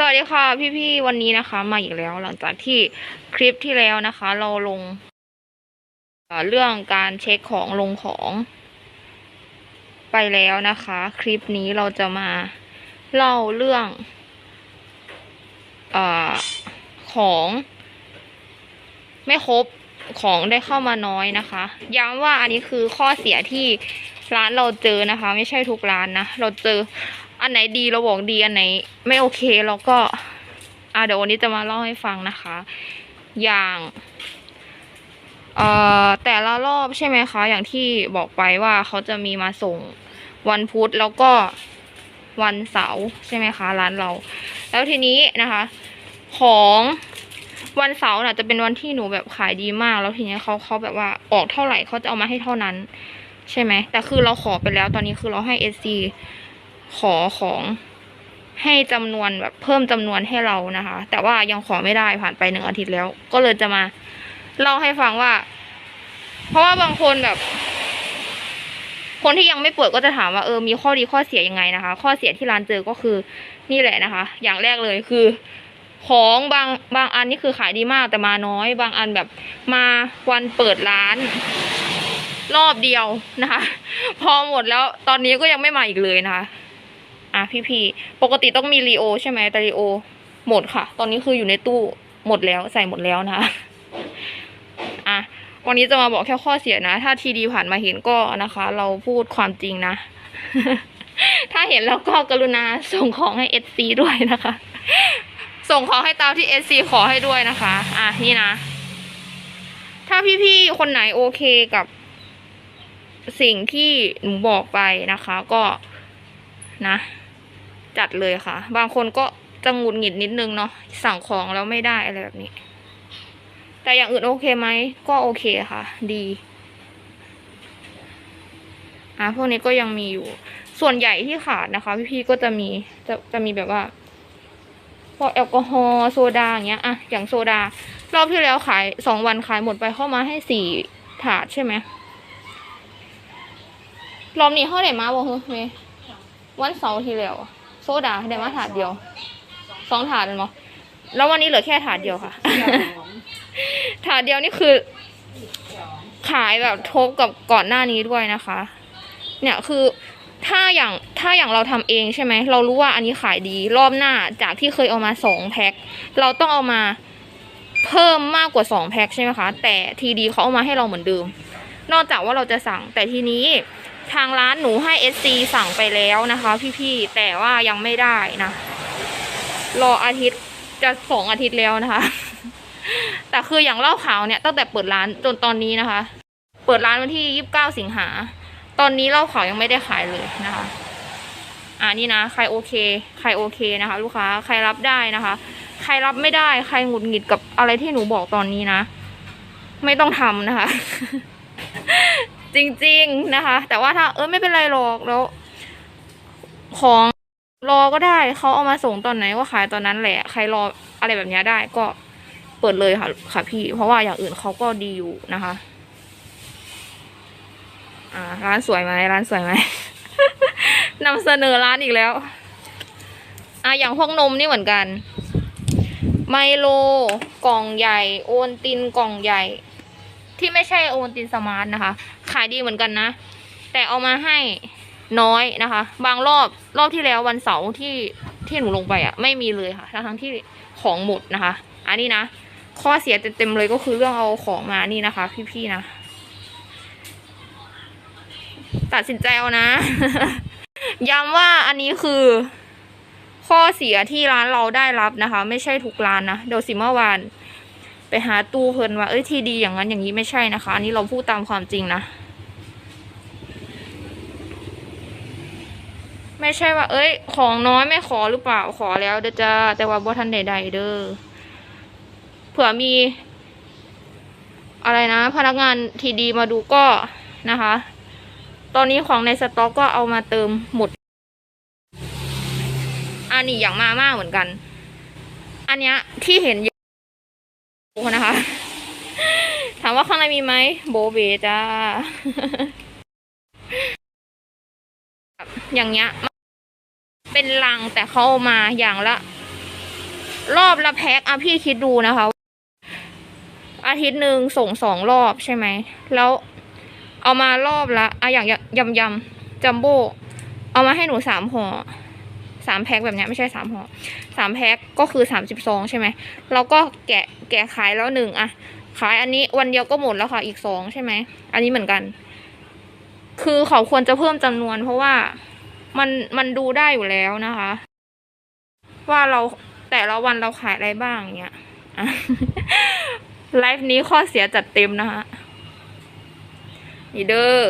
สวัสดีค่ะพี่ๆวันนี้นะคะ มาอีกแล้วหลังจากที่คลิปที่แล้วนะคะ เราลงเรื่องการเช็คของลงของไปแล้วนะคะ คลิปนี้เราจะมาเล่าเรื่องอของไม่ครบของได้เข้ามาน้อยนะคะ ย้ำว่าอันนี้คือข้อเสียที่ร้านเราเจอนะคะ ไม่ใช่ทุกร้านนะ เราเจอ อันไหนดีเราบอกดีอันไหน ไม่โอเคเราก็อ่าเดี๋ยววันนี้จะมาเล่าให้ฟังนะคะ อย่างเอ่อแต่ละรอบใช่ไหมคะ อย่างที่บอกไปว่าเขาจะมีมาส่งวันพุธแล้วก็วันเสาร์ใช่ไหมคะ ร้านเรา แล้วทีนี้นะคะ ของวันเสาร์น่ะจะเป็นวันที่หนูแบบขายดีมาก แล้วทีนี้เขาเขาแบบว่าออกเท่าไหร่เขาจะเอามาให้เท่านั้น ใช่ไหมแต่คือเราขอไปแล้วตอนนี้คือเราให้เอซี ขอของให้จำนวนแบบเพิ่มจำนวนให้เรานะคะ แต่ว่ายังขอไม่ได้ผ่านไปหนึ่งอาทิตย์แล้ว ก็เลยจะมาเล่าให้ฟังว่า เพราะว่าบางคนแบบ คนที่ยังไม่เปิดก็จะถามว่าเออมีข้อดีข้อเสียยังไงนะคะ ข้อเสียที่ร้านเจอก็คือนี่แหละนะคะ อย่างแรกเลยคือ ของบางบางอันนี่คือขายดีมากแต่มาน้อย บางอันแบบมาวันเปิดร้าน รอบเดียวนะคะ พอหมดแล้วตอนนี้ก็ยังไม่มาอีกเลยนะคะ อะพี่ๆปกติต้องมีรีโอใช่ไหมแต่รีโอหมดค่ะ ตอนนี้คืออยู่ในตู้หมดแล้วใส่หมดแล้วนะคะอะวันนี้จะมาบอกแค่ข้อเสียนะ ถ้าทีดีผ่านมาเห็นก็นะคะ เราพูดความจริงนะ ถ้าเห็นแล้วก็กรุณาส่งของให้เอซีด้วยนะคะ ส่งของให้ตามที่เอซีขอให้ด้วยนะคะ อะนี่นะ ถ้าพี่ๆคนไหนโอเคกับสิ่งที่หนูบอกไปนะคะ ก็ นะ จัดเลยค่ะ บางคนก็จะหงุดหงิดนิดนึงเนาะสั่งของแล้วไม่ได้อะไรแบบนี้ แต่อย่างอื่นโอเคไหมก็โอเคค่ะ ดีอะพวกนี้ก็ยังมีอยู่ ส่วนใหญ่ที่ขาดนะคะ พี่ๆก็จะมีจะจะมีแบบว่าพวกแอลกอฮอล์โซดาอย่างเงี้ยอะอย่างโซดา รอบที่แล้วขายสองวันขายหมดไปเข้ามาให้สี่ถาดใช่ไหมรอบนี้เขาได้มาบ่ฮึเมย์ วันเสาร์ที่แล้วโซดาได้มาถาดเดียวสองถาดเลยมั้แล้ววันนี้เหลือแค่ถาดเดียวค่ะ ถาดเดียวนี่คือ ขายแบบทบกับก่อนหน้านี้ด้วยนะคะ เนี่ยคือถ้าอย่างถ้าอย่างเราทำเองใช่ไหมเรารู้ว่าอันนี้ขายดีรอบหน้าจากที่เคยเอามาสองแพ็คเราต้องเอามาเพิ่มมากกว่าสองแพ็คใช่ไหมคะ แต่ทีดีเขาเอามาให้เราเหมือนเดิม นอกจากว่าเราจะสั่งแต่ทีนี้ ทางร้านหนูให้ SC สั่งไปแล้วนะคะ พี่ๆ แต่ว่ายังไม่ได้นะ รออาทิตย์จะสองอาทิตย์แล้วนะคะ แต่คืออย่างเหล้าขาวเนี่ยตั้งแต่เปิดร้านจนตอนนี้นะคะ เปิดร้านวันที่ยี่สิบเก้าสิงหา ตอนนี้เหล้าขาวยังไม่ได้ขายเลยนะคะอ่านี่นะใครโอเค ใครโอเคนะคะ ลูกค้าใครรับได้นะคะ ใครรับไม่ได้ใครหงุดหงิดกับอะไรที่หนูบอกตอนนี้นะ ไม่ต้องทำนะคะ จริงๆนะคะ แต่ว่าถ้าเออไม่เป็นไรหรอกแล้ว ของรอก็ได้เขาเอามาส่งตอนไหนก็ขายตอนนั้นแหละ ใครรออะไรแบบนี้ได้ก็เปิดเลยค่ะค่ะพี่ เพราะว่าอย่างอื่นเขาก็ดีอยู่นะคะ อ่า ร้านสวยไหมร้านสวยไหมนำเสนอร้านอีกแล้ว อะอย่างพวกนมนี่เหมือนกัน ไมโลกล่องใหญ่ โอนตินกล่องใหญ่ ที่ไม่ใช่โอนตินสมาร์ทนะคะ ขายดีเหมือนกันนะ แต่เอามาให้น้อยนะคะ บางรอบรอบที่แล้ววันเสาร์ที่ที่หนูลงไปอะ่ะไม่มีเลยค่ะ ทั้งทั้งที่ของหมดนะคะ อันนี้นะ ข้อเสียเต็มๆเลยก็คือเรื่องเอาของมานี่นะคะ พี่ๆนะ ตัดสินใจเอานะ ย้ำว่าอันนี้คือ ข้อเสียที่ร้านเราได้รับนะคะ ไม่ใช่ทุกร้านนะเดี๋ยวสิเมื่อวาน ไปหาตู้เพลินว่าเอ้ยทีดีอย่างนั้นอย่างนี้ไม่ใช่นะคะ อันนี้เราพูดตามความจริงนะ ไม่ใช่ว่า เอ้ย ของน้อยไม่ขอหรือเปล่าขอแล้วเด้อจ้าแต่ว่าบ่ทันใดๆเด้อเผื่อมี อะไรนะ พนักงานทีดีมาดูก็นะคะ ตอนนี้ของในสต็อกก็เอามาเติมหมดอันนี้อย่างมาม่าเหมือนกัน อันเนี้ยที่เห็นเยอะ นะคะ ถามว่าข้างในมีไหมโบเบจ้า อย่างเงี้ย เป็นลังแต่เขาเอามาอย่างละ รอบละแพ็คอะพี่คิดดูนะคะ อาทิตย์หนึ่งส่งสองรอบใช่ไหม แล้วเอามารอบละอะอย่างยำยำจัมโบ้เอามาให้หนูสามห่อ สามแพ็คแบบนี้ไม่ใช่สามห่อสามแพ็คก็คือสามสิบซองใช่ไหมเราก็แกะแกะขายแล้วหนึ่งอะขายอันนี้วันเดียวก็หมดแล้วค่ะอีกสองใช่ไหมอันนี้เหมือนกัน คือเขาควรจะเพิ่มจำนวน เพราะว่ามันมันดูได้อยู่แล้วนะคะ ว่าเราแต่ละวันเราขายอะไรบ้างเงี้ยไลฟ์นี้ข้อเสียจัดเต็มนะคะนี่เด้อ